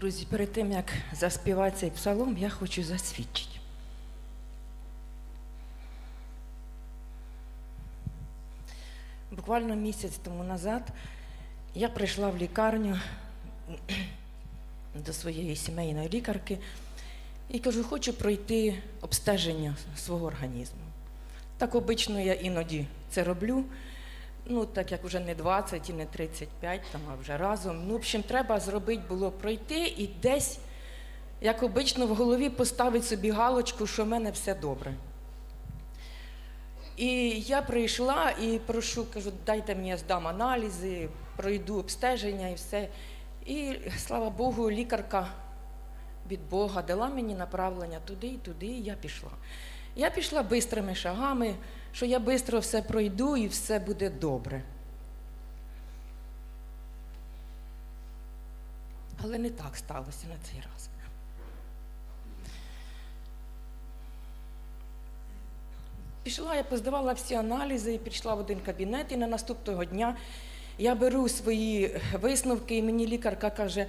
Друзі, перед тим як заспівати цей псалом, я хочу засвідчити. Буквально місяць тому назад я прийшла в лікарню до своєї сімейної лікарки і кажу, хочу пройти обстеження свого організму. Так обично я іноді це роблю. Ну, так як вже не 20 і не 35, там, а вже разом. Ну, в общем, треба зробити було пройти і десь, як обично, в голові поставити собі галочку, що в мене все добре. І я прийшла і прошу, кажу, дайте мені я здам аналізи, пройду обстеження і все. І слава Богу, лікарка від Бога дала мені направлення туди і туди, і я пішла. Я пішла бистрими шагами, що я швидко все пройду і все буде добре. Але не так сталося на цей раз. Пішла, я поздавала всі аналізи і пішла в один кабінет, і на наступного дня я беру свої висновки, і мені лікарка каже,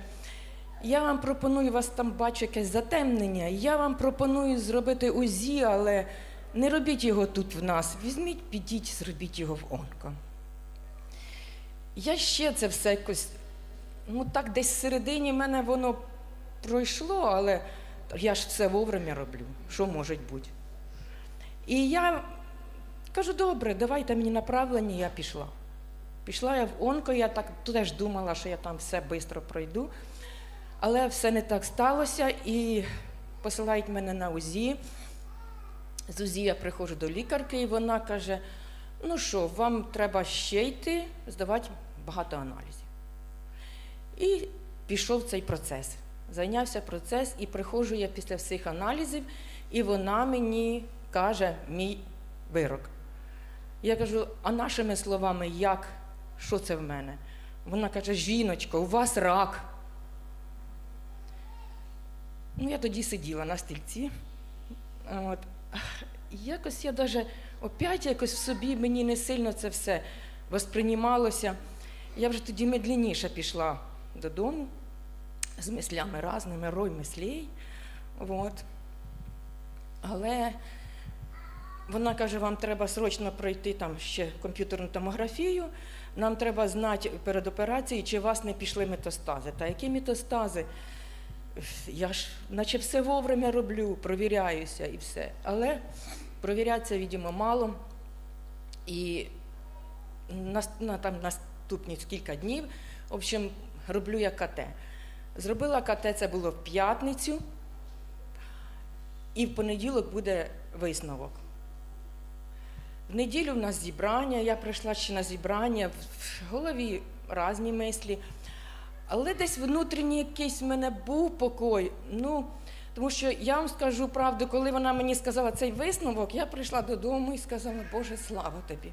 я вам пропоную, вас там бачу якесь затемнення, я вам пропоную зробити УЗІ, але не робіть його тут в нас. Візьміть, підіть, зробіть його в онко. Я ще це все якось, ну так десь всередині мене воно пройшло, але я ж все вовремя роблю. Що може бути? І я кажу, добре, давайте мені направлення, я пішла. Пішла я в онко, я так теж думала, що я там все швидко пройду. Але все не так сталося і посилають мене на УЗІ. З УЗІ я приходжу до лікарки, і вона каже: ну що, вам треба ще йти, здавати багато аналізів. І пішов цей процес. Зайнявся процес, і приходжу я після всіх аналізів, і вона мені каже мій вирок. Я кажу, а нашими словами, як? Що це в мене? Вона каже: жіночко, у вас рак. Ну, я тоді сиділа на стільці. От. Якось я даже опять якось в собі мені не сильно це все восприймалося. Я вже тоді медленніше пішла додому з мислями разними, рой мислей. От. Але вона каже, вам треба срочно пройти там ще комп'ютерну томографію. Нам треба знати перед операцією, чи у вас не пішли метастази. Та які метастази? Я ж, наче все вовремя роблю, провіряюся і все. Але провірятися, відомо, мало. І на, на там, наступні кілька днів, в общем, роблю я КТ. Зробила КТ, це було в п'ятницю, і в понеділок буде висновок. В неділю в нас зібрання, я прийшла ще на зібрання, в голові різні мислі. Але десь внутрішній якийсь в мене був покой. Ну, тому що я вам скажу правду, коли вона мені сказала цей висновок, я прийшла додому і сказала, Боже, слава тобі.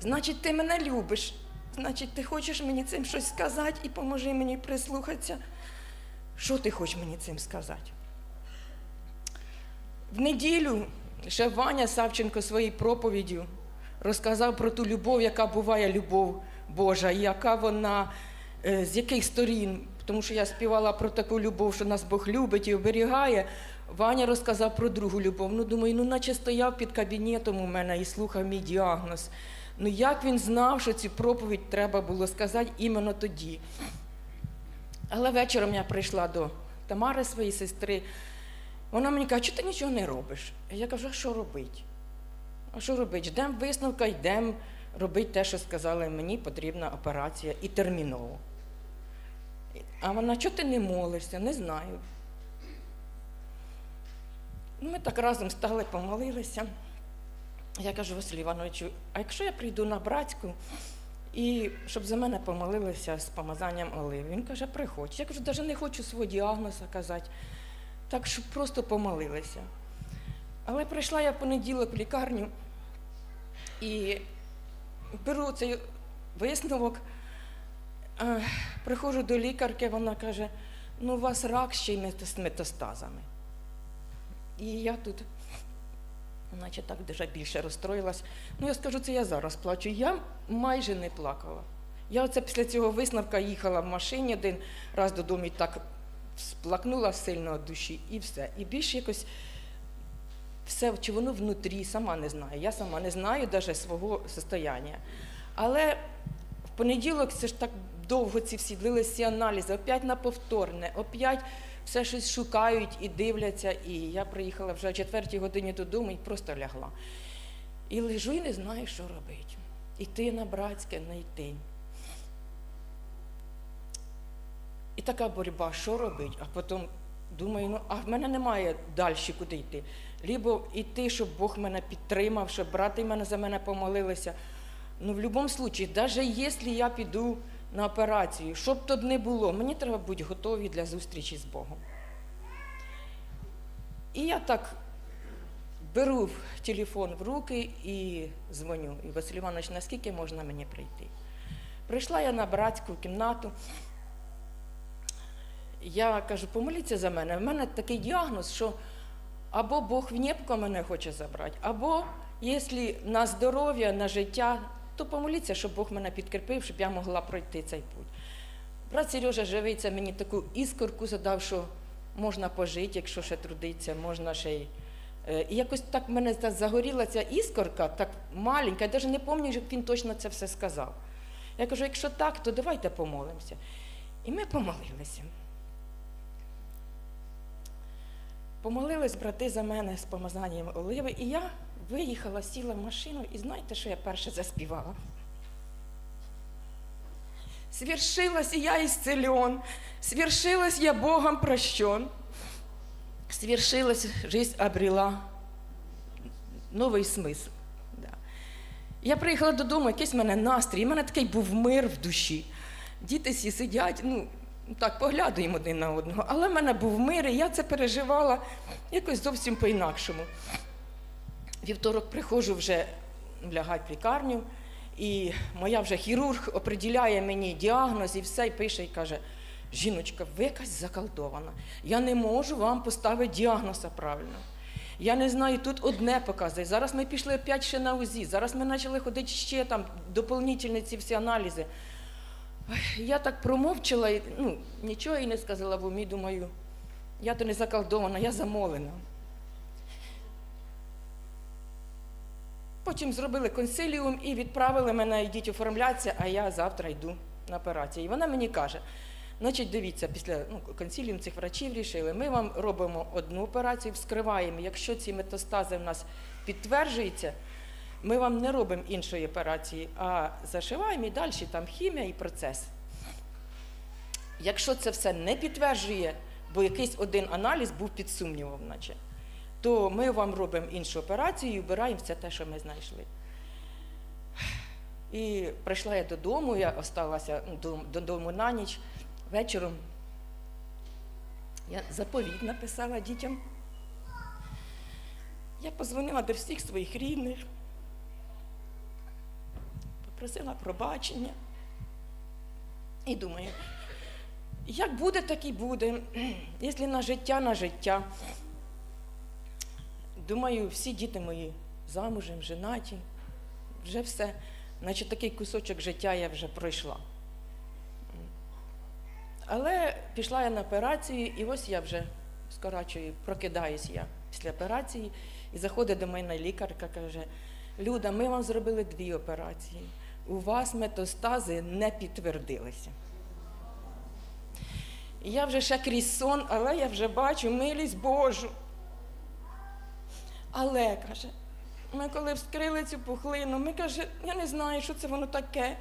Значить, ти мене любиш, значить, ти хочеш мені цим щось сказати і поможи мені прислухатися. Що ти хочеш мені цим сказати? В неділю ще Ваня Савченко своєю проповіддю розказав про ту любов, яка буває любов Божа, і яка вона, з яких сторін. Тому що я співала про таку любов, що нас Бог любить і оберігає. Ваня розказав про другу любов. Ну, думаю, ну наче стояв під кабінетом у мене і слухав мій діагноз. Ну як він знав, що цю проповідь треба було сказати іменно тоді. Але вечором я прийшла до Тамари, своєї сестри. Вона мені каже, що ти нічого не робиш. Я кажу, а що робити? А що робити? Ждемо висновка, йдемо робити те, що сказали мені, потрібна операція і терміново. А вона, чого ти не молишся? Не знаю. Ми так разом стали, помолилися. Я кажу, Василю Івановичу, а якщо я прийду на братську, і щоб за мене помолилися з помазанням оливи? Він каже, приходь. Я кажу, навіть не хочу свого діагноза казати, так щоб просто помолилися. Але прийшла я в понеділок в лікарню і беру цей висновок, приходжу до лікарки, вона каже, ну у вас рак ще й з метастазами. І я тут, наче так дуже більше розстроїлась. Ну, я скажу, це я зараз плачу. Я майже не плакала. Я оце після цього висновка їхала в машині один раз додому і так сплакнула сильно від душі, і все. І більше якось все, чи воно внутрі, сама не знаю. Я сама не знаю навіть свого состояння. Але в понеділок це ж так довго ці всі длилися аналізи, опять на повторне, опять все щось шукають і дивляться. І я приїхала вже о четвертій годині додому і просто лягла. І лежу і не знаю, що робити. Іти на братське, не йти. І така боротьба, що робити? А потім думаю, ну а в мене немає далі куди йти. Лібо йти, щоб Бог мене підтримав, щоб брати мене за мене помолилися. Ну, в будь-якому випадку, навіть якщо я піду на операцію, що б тут не було, мені треба бути готові для зустрічі з Богом. І я так беру телефон в руки і дзвоню. І Василь Іванович, наскільки можна мені прийти? Прийшла я на братську кімнату. Я кажу, помоліться за мене. В мене такий діагноз, що або Бог в небко мене хоче забрати, або якщо на здоров'я, на життя, то помоліться, щоб Бог мене підкріпив, щоб я могла пройти цей путь. Брат Сережа живий, це мені таку іскорку задав, що можна пожити, якщо ще трудиться, можна ще й. Е, І якось так в мене загоріла ця іскорка, так маленька, я навіть не пам'ятаю, як він точно це все сказав. Я кажу, якщо так, то давайте помолимося. І ми помолилися. Помолились брати за мене з помазанням оливи, і я виїхала, сіла в машину, і знаєте, що я перше заспівала? Свершилась я исцелен, свершилась я Богом прощен, свершилась, жизнь обрела новий смисл. Да. Я приїхала додому, якийсь в мене настрій, в мене такий був мир в душі. Діти всі сидять, ну, так, поглядуємо один на одного. Але в мене був мир, і я це переживала якось зовсім по-інакшому. Вівторок приходжу вже лягати в лікарню, і моя вже хірург оприділяє мені діагноз і все, і пише і каже: жіночка, ви якась заколдована. Я не можу вам поставити діагноза правильно. Я не знаю, тут одне показує. Зараз ми пішли опять ще на УЗІ, зараз ми почали ходити ще там доповнительні ці всі аналізи. Я так промовчала, і, ну, нічого і не сказала в умі, думаю, я то не заколдована, я замолена. Потім зробили консиліум і відправили мене, йдіть оформлятися, а я завтра йду на операцію. І вона мені каже, значить, дивіться, після ну, консиліум цих врачів рішили, ми вам робимо одну операцію, вскриваємо. Якщо ці метастази в нас підтверджуються, ми вам не робимо іншої операції, а зашиваємо і далі там хімія і процес. Якщо це все не підтверджує, бо якийсь один аналіз був під сумнівом, наче, то ми вам робимо іншу операцію і вбираємо все те, що ми знайшли. І прийшла я додому, я осталася ну, додому на ніч вечором. Я заповідь написала дітям. Я позвонила до всіх своїх рідних, попросила пробачення. І думаю, як буде, так і буде. Якщо на життя, на життя. Думаю, всі діти мої замужем, женаті, вже все. Значить, такий кусочок життя я вже пройшла. Але пішла я на операцію, і ось я вже скорачую, прокидаюсь я після операції, і заходить до мене лікарка, каже: Люда, ми вам зробили дві операції. У вас метастази не підтвердилися. Я вже ще крізь сон, але я вже бачу милість Божу. Але, каже, ми коли вскрили цю пухлину, ми каже, я не знаю, що це воно таке.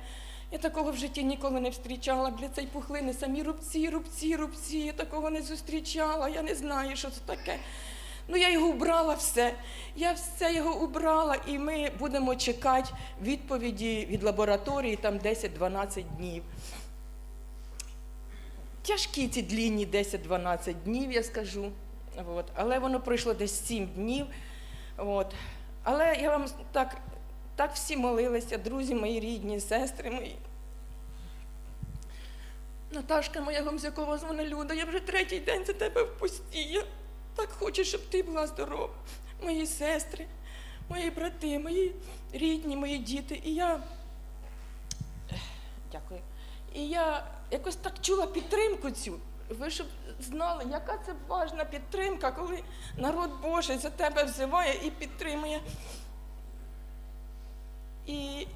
Я такого в житті ніколи не зустрічала. Для цієї пухлини самі рубці, рубці, рубці. Я такого не зустрічала, я не знаю, що це таке. Ну, я його убрала все. Я все його убрала, і ми будемо чекати відповіді від лабораторії там 10-12 днів. Тяжкі ці длінні 10-12 днів, я скажу. От. Але воно пройшло десь 7 днів. От. Але я вам так, так всі молилися, друзі мої рідні, сестри мої. Наташка моя Гомзякова дзвонить Люда, я вже третій день за тебе в пусті. Я так хочу, щоб ти була здорова. Мої сестри, мої брати, мої рідні, мої діти. І я Дякую. І я якось так чула підтримку цю. Ви щоб знали, яка це важна підтримка, коли народ Божий за тебе взиває і підтримує. І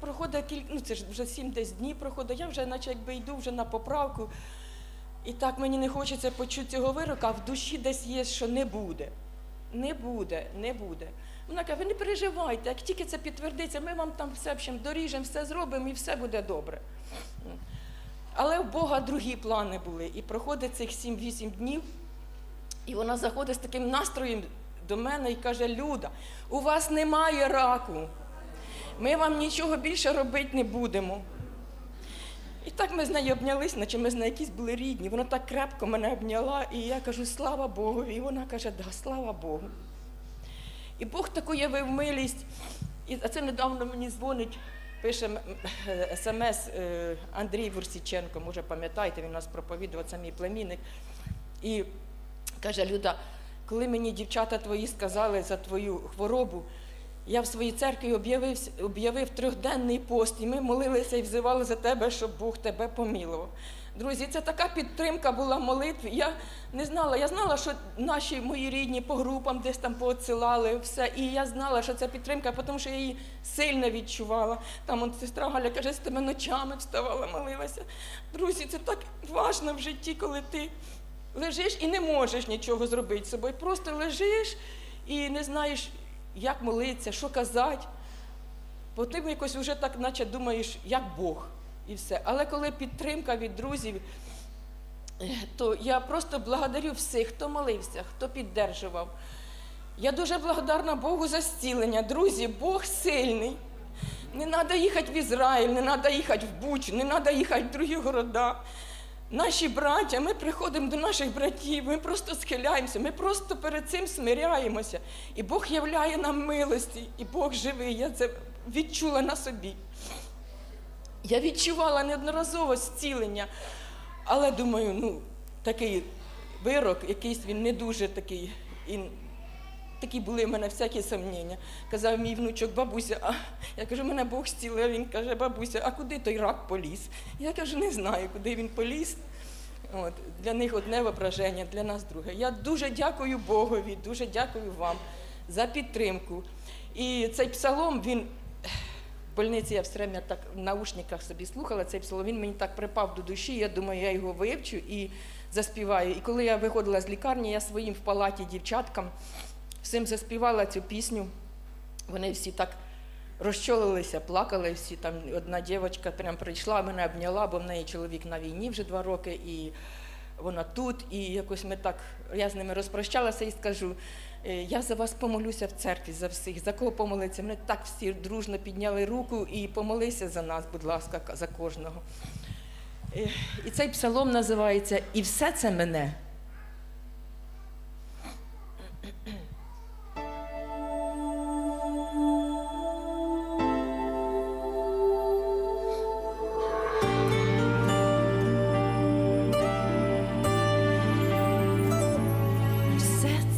проходить кілька, ну це ж вже сім десь днів проходить, я вже наче якби йду вже на поправку. І так мені не хочеться почути цього вироку, а в душі десь є, що не буде. Не буде, не буде. Вона каже, ви не переживайте, як тільки це підтвердиться, ми вам там все доріжемо, все зробимо і все буде добре. Але у Бога другі плани були. І проходить цих 7-8 днів, і вона заходить з таким настроєм до мене і каже: Люда, у вас немає раку. Ми вам нічого більше робити не будемо. І так ми з нею обнялись, наче ми з нею якісь були рідні. Вона так крепко мене обняла, і я кажу, слава Богу. І вона каже, да, слава Богу. І Бог таку явив милість. І це недавно мені дзвонить, пише е, смс е, Андрій Вурсіченко, може пам'ятаєте, він нас проповідував, це мій племінник. І каже, Люда, коли мені дівчата твої сказали за твою хворобу, я в своїй церкві об'явив трьохденний пост, і ми молилися і взивали за тебе, щоб Бог тебе помілував. Друзі, це така підтримка була молитві. Я не знала, я знала, що наші мої рідні по групам десь там поотсилали все. І я знала, що це підтримка, тому що я її сильно відчувала. Там от сестра Галя каже, з тими ночами вставала, молилася. Друзі, це так важно в житті, коли ти лежиш і не можеш нічого зробити з собою. Просто лежиш і не знаєш, як молитися, що казати. Бо ти якось вже так, наче думаєш, як Бог і все. Але коли підтримка від друзів, то я просто благодарю всіх, хто молився, хто піддержував. Я дуже благодарна Богу за зцілення. Друзі, Бог сильний. Не треба їхати в Ізраїль, не треба їхати в Бучу, не треба їхати в другі города. Наші браття, ми приходимо до наших братів, ми просто схиляємося, ми просто перед цим смиряємося. І Бог являє нам милості, і Бог живий. Я це відчула на собі. Я відчувала неодноразово зцілення, але думаю, ну, такий вирок, якийсь він не дуже такий. І такі були в мене всякі сумніння. Казав мій внучок, бабуся, а я кажу, мене Бог зцілив. Він каже, бабуся, а куди той рак поліз? Я кажу, не знаю, куди він поліз. От, для них одне виображення, для нас друге. Я дуже дякую Богові, дуже дякую вам за підтримку. І цей псалом, він в больниці я все время так в наушниках собі слухала цей псалом, він мені так припав до душі, я думаю, я його вивчу і заспіваю. І коли я виходила з лікарні, я своїм в палаті дівчаткам всім заспівала цю пісню. Вони всі так розчолилися, плакали всі. Там одна дівчинка прям прийшла, мене обняла, бо в неї чоловік на війні вже два роки, і вона тут. І якось ми так, я з ними розпрощалася і скажу, «Е, я за вас помолюся в церкві за всіх. За кого помолиться? Мене так всі дружно підняли руку і помолися за нас, будь ласка, за кожного. Е, І цей псалом називається І все це мене.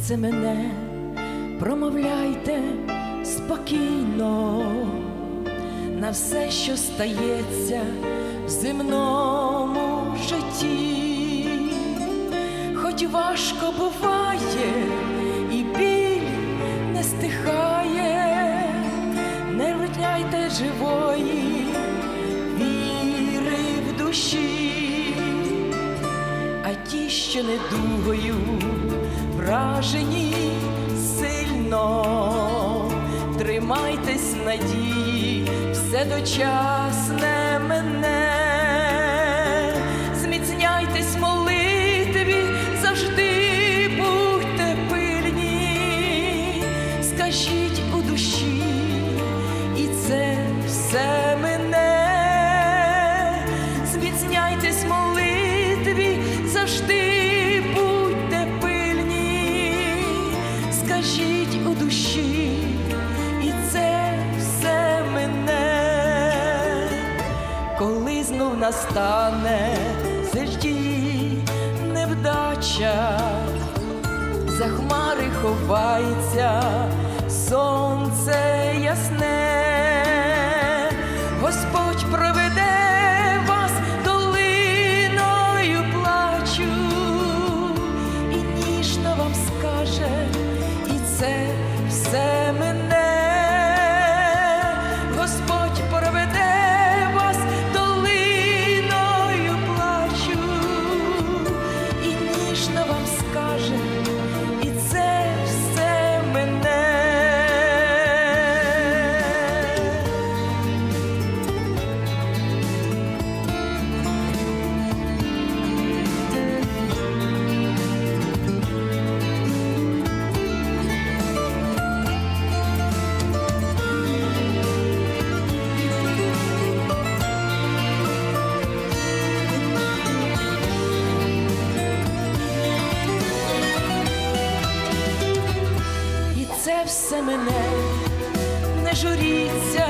Все це мене промовляйте спокійно на все, що стається в земному житті, хоч важко буває, і біль не стихає, не витняйте живої віри в душі а ті, що недугою вражені сильно, тримайтесь надії, все дочасне мене, зміцняйтесь молитві, завжди настане в невдача. За хмари ховається сонце ясне, все мене, не журіться,